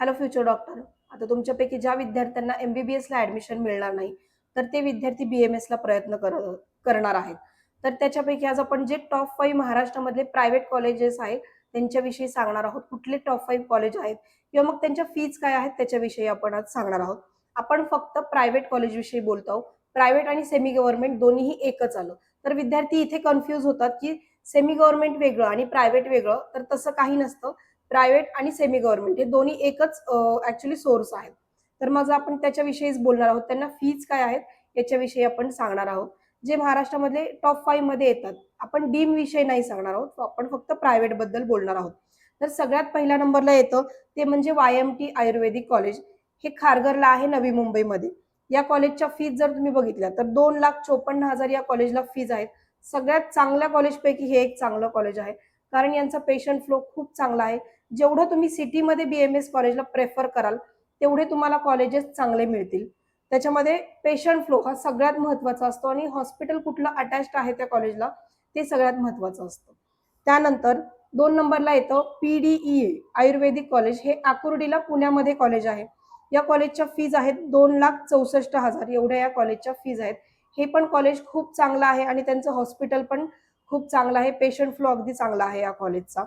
Hello future doctor आता तुमच्यापैकी ज्या विद्यार्थ्यांना एम बी बी एसला ॲडमिशन मिळणार नाही तर ते विद्यार्थी बी एम एसला प्रयत्न कर करणार आहेत. तर त्याच्यापैकी आज आपण जे टॉप फाईव्ह महाराष्ट्रामधले प्रायव्हेट कॉलेजेस आहेत त्यांच्याविषयी सांगणार आहोत. कुठले टॉप फाईव्ह कॉलेज आहेत किंवा मग त्यांच्या फीज काय आहेत त्याच्याविषयी आपण आज सांगणार आहोत. आपण फक्त प्रायव्हेट कॉलेजविषयी बोलतो आहोत. प्रायव्हेट आणि सेमी गव्हर्नमेंट दोन्हीही एकच आलं. तर विद्यार्थी इथे कन्फ्यूज होतात की सेमी गव्हर्नमेंट वेगळं आणि प्रायव्हेट वेगळं तर तसं काही नसतं. प्रायव्हेट आणि सेमी गव्हर्नमेंट हे दोन्ही एकच ऍक्च्युली सोर्स आहेत. तर मग आपण त्याच्याविषयीच बोलणार आहोत. त्यांना फीज काय आहेत याच्याविषयी आपण सांगणार आहोत. जे महाराष्ट्रामध्ये टॉप फाईव्हमध्ये येतात आपण डीम विषयी नाही सांगणार आहोत. आपण फक्त प्रायव्हेटबद्दल बोलणार आहोत. तर सगळ्यात पहिल्या नंबरला येतं ते म्हणजे Y M T Ayurvedic college हे खारघरला आहे नवी मुंबईमध्ये. या कॉलेजच्या फीज जर तुम्ही बघितल्या तर दोन लाख चोपन्न हजार या कॉलेजला फीज आहेत. सगळ्यात चांगल्या कॉलेजपैकी हे एक चांगलं कॉलेज आहे. कारण यांचा पेशंट फ्लो खूप चांगला आहे. जेवढं तुम्ही सिटीमध्ये बी एम एस कॉलेजला प्रेफर कराल तेवढे तुम्हाला कॉलेजेस चांगले मिळतील. त्याच्यामध्ये पेशंट फ्लो हा सगळ्यात महत्त्वाचा असतो आणि हॉस्पिटल कुठलं अटॅच्ड आहे त्या कॉलेजला ते सगळ्यात महत्वाचं असतं. त्यानंतर दोन नंबरला येतं P D E A Ayurvedic college हे आकुर्डीला पुण्यामध्ये कॉलेज आहे. या कॉलेजच्या फीज आहेत दोन लाख चौसष्ट हजार. एवढ्या या कॉलेजच्या फीज आहेत. हे पण कॉलेज खूप चांगलं आहे आणि त्यांचं हॉस्पिटल पण खूप चांगलं आहे. पेशंट फ्लो अगदी चांगला आहे या कॉलेजचा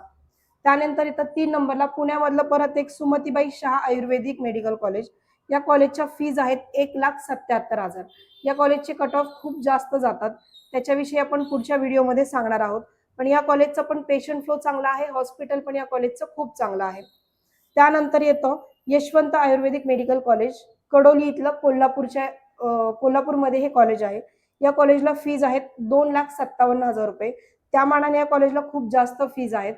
त्यानंतर इथं तीन नंबरला पुण्यामधलं परत एक सुमतीबाई शहा आयुर्वेदिक मेडिकल कॉलेज. या कॉलेजच्या फीज आहेत एक लाख सत्याहत्तर हजार. या कॉलेजचे कट ऑफ खूप जास्त जातात. त्याच्याविषयी आपण पुढच्या व्हिडिओमध्ये सांगणार आहोत. पण या कॉलेजचं पण पेशंट फ्लो चांगला आहे. हॉस्पिटल पण या कॉलेजचं खूप चांगलं आहे. त्यानंतर येतं यशवंत आयुर्वेदिक मेडिकल कॉलेज. कडोली इथलं कोल्हापूरच्या कोल्हापूरमध्ये हे कॉलेज आहे. या कॉलेजला फीज आहेत दोन लाख सत्तावन्न हजार रुपये. त्या मानाने या कॉलेजला खूप जास्त फीज आहेत.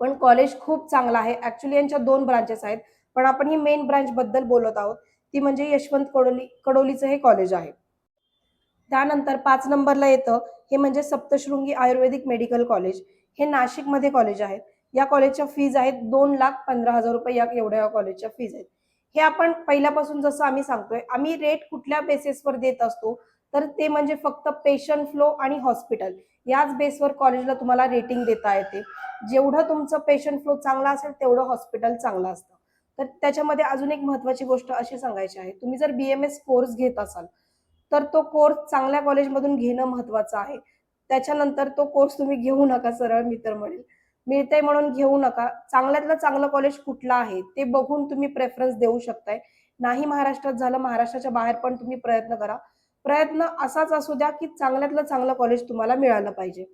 पण कॉलेज खूप चांगलं आहे. ऍक्च्युली यांच्या दोन ब्रांचेस आहेत. पण आपण ही मेन ब्रांच बद्दल बोलत आहोत. ती म्हणजे यशवंत कडोली कडोलीचं हे कॉलेज आहे. त्यानंतर पाच नंबरला येतं. हे म्हणजे सप्तशृंगी आयुर्वेदिक मेडिकल कॉलेज हे नाशिकमध्ये कॉलेज आहे या कॉलेजच्या फीज आहेत दोन लाख पंधरा हजार रुपये या एवढ्या कॉलेजच्या फीज आहेत. हे आपण पहिल्यापासून जसं आम्ही सांगतोय आम्ही रेट कुठल्या बेसिसवर देत असतो? तर ते म्हणजे फक्त पेशंट फ्लो आणि हॉस्पिटल याच बेसवर कॉलेजला तुम्हाला रेटिंग देता येते. जेवढं तुमचं पेशंट फ्लो चांगला असेल तेवढं हॉस्पिटल चांगलं असतं. तर त्याच्यामध्ये अजून एक महत्वाची गोष्ट अशी सांगायची आहे. तुम्ही जर बी एम एस कोर्स घेत असाल तर तो कोर्स चांगल्या कॉलेजमधून घेणं महत्वाचं आहे. त्याच्यानंतर तो कोर्स तुम्ही घेऊ नका सरळ मी तर म्हणेल. मिळते म्हणून घेऊ नका. चांगल्यातलं चांगलं कॉलेज कुठलं आहे ते बघून तुम्ही प्रेफरन्स देऊ शकताय. नाही महाराष्ट्रात झालं महाराष्ट्राच्या बाहेर पण तुम्ही प्रयत्न करा. प्रयत्न असाच असू द्या की चांगल्यातलं चांगलं कॉलेज तुम्हाला मिळालं पाहिजे.